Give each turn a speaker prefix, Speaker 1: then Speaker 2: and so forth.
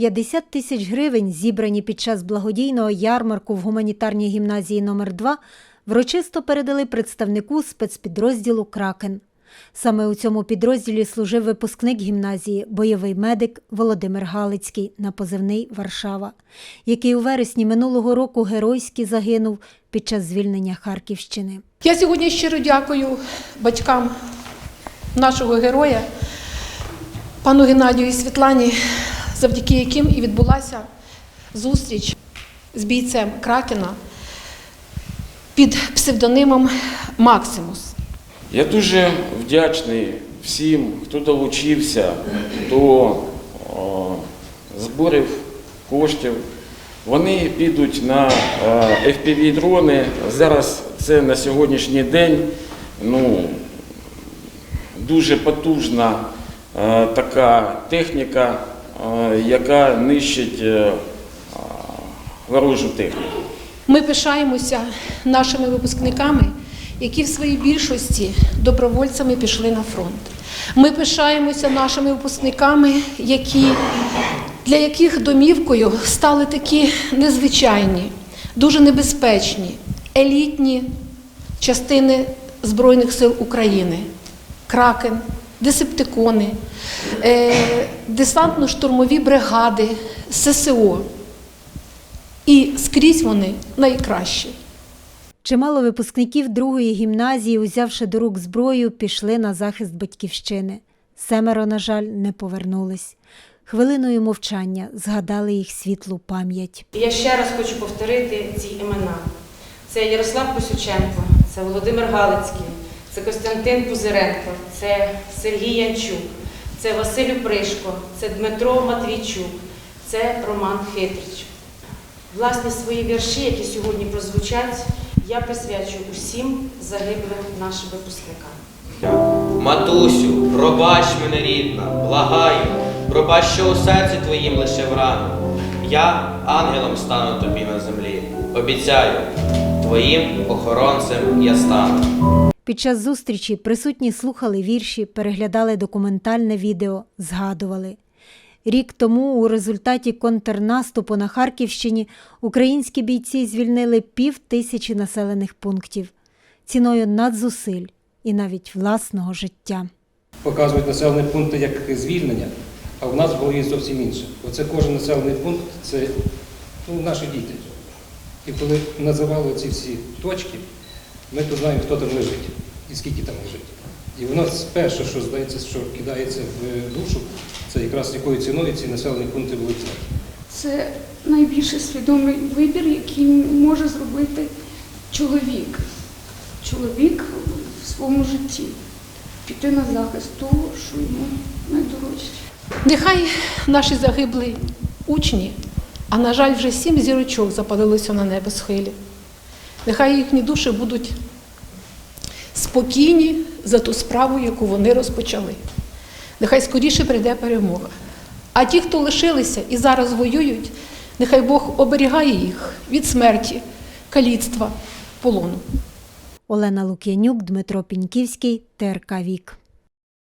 Speaker 1: 50 тисяч гривень, зібрані під час благодійного ярмарку в гуманітарній гімназії номер 2 врочисто передали представнику спецпідрозділу Кракен. Саме у цьому підрозділі служив випускник гімназії, бойовий медик Володимир Галицький на позивний Варшава, який у вересні минулого року геройськи загинув під час звільнення Харківщини.
Speaker 2: Я сьогодні щиро дякую батькам нашого героя, пану Геннадію і Світлані, завдяки яким і відбулася зустріч з бійцем Кракена під псевдонимом Максимус.
Speaker 3: Я дуже вдячний всім, хто долучився до зборів коштів. Вони підуть на е, FPV-дрони. Зараз це на сьогоднішній день ну, дуже потужна е, така техніка, яка нищить е, ворожу техніку.
Speaker 2: Ми пишаємося нашими випускниками, які в своїй більшості добровольцями пішли на фронт. Ми пишаємося нашими випускниками, які, для яких домівкою стали такі незвичайні, дуже небезпечні, елітні частини Збройних сил України, Кракен, Десептикони, е, десантно-штурмові бригади, ССО. І скрізь вони найкращі.
Speaker 1: Чимало випускників другої гімназії, узявши до рук зброю, пішли на захист батьківщини. Семеро, на жаль, не повернулись. Хвилиною мовчання згадали їх світлу пам'ять.
Speaker 4: Я ще раз хочу повторити ці імена. Це Ярослав Косюченко, це Володимир Галицький, це Костянтин Пузиренко, це Сергій Янчук, це Василь Пришко, це Дмитро Матвійчук, це Роман Хитрич. Власне, свої вірші, які сьогодні прозвучать, я присвячу усім загиблим нашим випускникам.
Speaker 5: Матусю, пробач мене рідна, благаю, пробач, що у серці твоїм лише врано. Я ангелом стану тобі на землі. Обіцяю, твоїм охоронцем я стану.
Speaker 1: Під час зустрічі присутні слухали вірші, переглядали документальне відео, згадували. Рік тому у результаті контрнаступу на Харківщині українські бійці звільнили пів тисячі населених пунктів ціною надзусиль і навіть власного життя.
Speaker 6: показують населені пункти як звільнення, а в нас в голові зовсім інше. Оце кожен населений пункт це ну, наші діти. І коли називали ці всі точки, ми то знаємо, хто там лежить і скільки там лежить. І воно перше, що здається, що кидається в душу, це якраз якою ціною ці населені пункти були взяті.
Speaker 7: Це найбільше свідомий вибір, який може зробити чоловік. Чоловік в своєму житті. Піти на захист того, що йому найдорожче.
Speaker 2: Нехай наші загиблі учні, а на жаль, вже сім зірочок запалилося на небо схилі. Нехай їхні душі будуть спокійні за ту справу, яку вони розпочали. Нехай скоріше прийде перемога. А ті, хто лишилися і зараз воюють, нехай Бог оберігає їх від смерті, каліцтва, полону.
Speaker 1: Олена Лук'янюк, Дмитро Піньківський, ТРК Вік.